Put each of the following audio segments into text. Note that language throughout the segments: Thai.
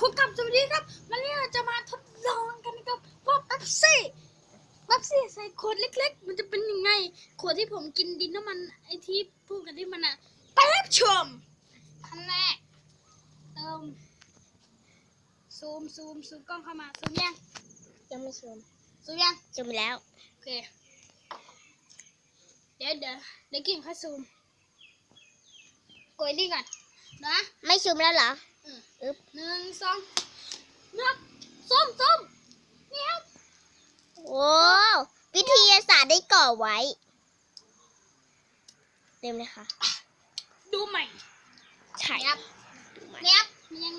คุณกับสวัสดีครับวันนี้เราจะมาทดลองกันนะครับว่าเป๊ปซี่เป๊ปซี่ใส่ขวดเล็ก ๆ มันจะเป็นยังไง ขวดที่ผมกินดินน้ำมันไอที่พูดกันที่มันอะไปรับชมขั้นแรกเติมซูมซูมซูมกล้องเข้ามาซูมยังยังไม่ชมซูมยังชมแล้วโอเคเดี๋ยวเดี๋ยวเดี๋ยวกินค่อยซูมกดนี่ก่อนนะไม่ชมแล้วเหรอ อืมอึ๊บหนึ่งสองนับส้มส้มนี่ครับโอ้วิทยาศาสตร์ได้ก่อไว้ เต็มเลยค่ะ ดูใหม่ใช่ครับเนี่ยครับมันยัง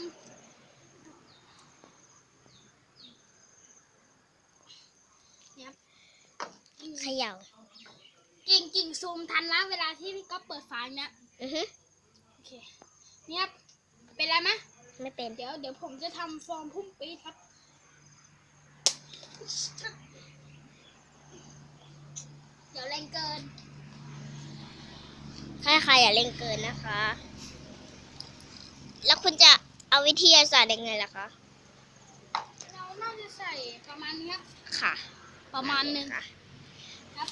เนี่ยครับเขย่ากิ่งกิ่งซูมทันนะเวลาที่พี่ก็เปิดฝาเนี่ยอือฮึโอเคเนี่ยครับ เป็นไรไหมไม่เป็น เดี๋ยวเดี๋ยวผมจะทำฟอร์มพุ่มปี๊ดครับ เดี๋ยวแรงเกิน ใครใครอย่าเล่นเกินนะคะ แล้วคุณจะเอาวิทยาศาสตร์ยังไงล่ะคะ เราน่าจะใส่ประมาณนี้ครับค่ะประมาณหนึ่งค่ะครับ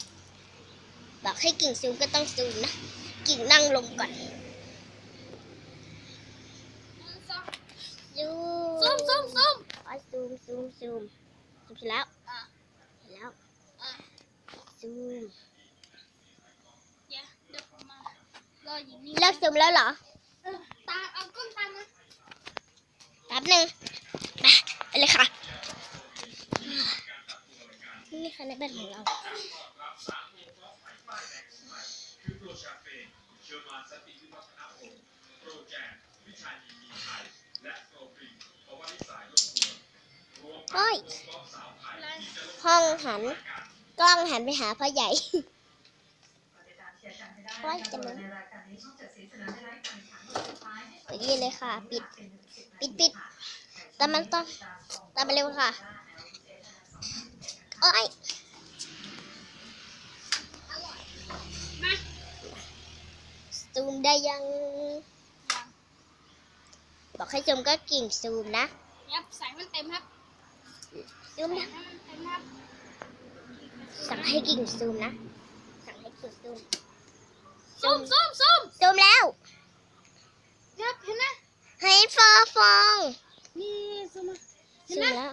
บอกให้กิ่งซูมก็ต้องซูมนะ กิ่งนั่งลงก่อน หนึ่งสอง ซูซูมซูมซูมอ๋อซูมซูมซูมซูมเสร็จแล้วอะเสร็จแล้วอะซูมเดี๋ยวเดี๋ยวผมมารออยู่นี่เลิกซูมแล้วเหรอเออตามเอาก้นตามมาแป๊บหนึ่งมาไปเลยค่ะ นี่ค่ะในบ้านของเราโอ้ยอะไร ห้องหัน กล้องหันไปหาพ่อใหญ่โอ้ยจะมึงไปยืนเลยค่ะ ปิด ปิดปิดแต่มันต้องตามมาเร็วค่ะโอ้ยมาซูมได้ยัง บอกให้ซูมก็กิ่งซูมนะเนี่ใส่มันเต็มครับ ซูมใส่นะให้มันเต็มครับสั่งให้กิ่งซูมนะ สั่งให้กิ่งซูม ซูมซูมซูมซูมแล้วเนี่ยเห็นไหมให้ฟอฟองนี่ซูมมาเห็นซูไหมมแล้ว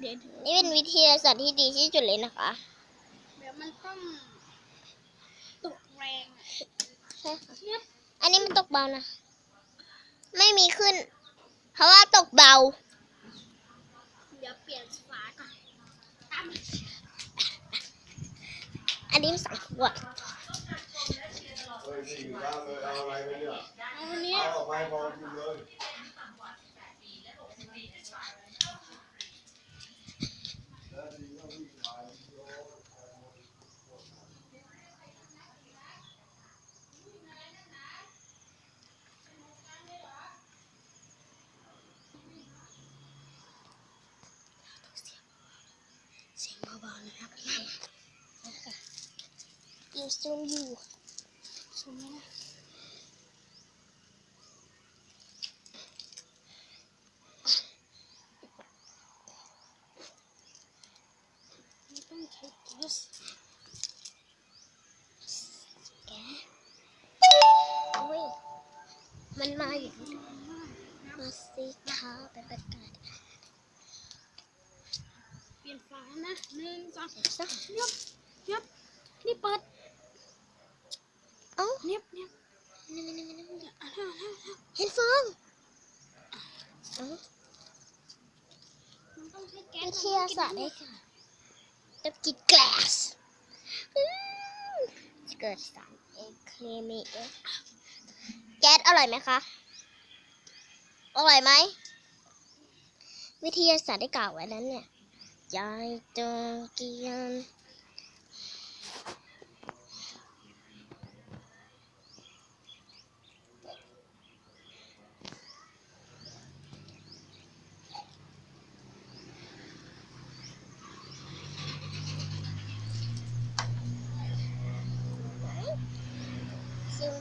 เดี๋ยวนี่เป็นวิทยาศาสตร์ที่ดีที่สุดเลยนะคะ เดี๋ยวมันต้องตกแรงใช่ค่ะเนี่ยอันนี้มันตกเบานะ ไม่มีขึ้น เพราะว่าตกเบา เดี๋ยวเปลี่ยน ฝาก่อนตามอันนี้มันสองขวดเฮ้ยนี่อยู่บ้านนี่ยเอาอันนี้ เบาๆนะครับยิงซูมอยู่ซูมไหมนะไม่ต้องใช้แก๊สแกโอ้ยมันมาอยู่มาสิคะไปประกาศ นฝานะหนึ่งสองซะเนียบเนียบนี่เปิดเอ้าเนียบเนียบนี่นี่นี่นี่เดี๋ยวอะอะอะอะเห็นฟองเอ้ามันต้องใช้แก๊สวิทยาศาสตร์ได้ค่ะต้องกินแก๊สอืมจะเกิดสารเอเคมีเอฟแก๊สอร่อยไหมคะ อร่อยไหม วิทยาศาสตร์ได้กล่าวไว้นั้นเนี่ย ยายจงเกียนซึ่ง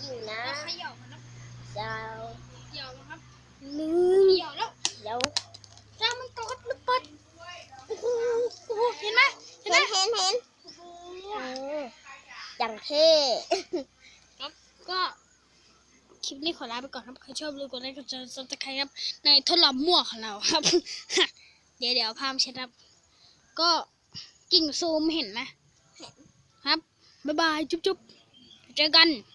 อย่างเท่ครับก็คลิปนี้ขอลาไปก่อนครับใครชอบดูกดไลค์กดซับสไครต์ครับ ในทดลองมั่วของเราครับ เดี๋ยวเดี๋ยวพามเช็ดครับ ก็กิ่งซูมเห็นไหมครับ บ๊ายบาย จุ๊บจุ๊บเจอกัน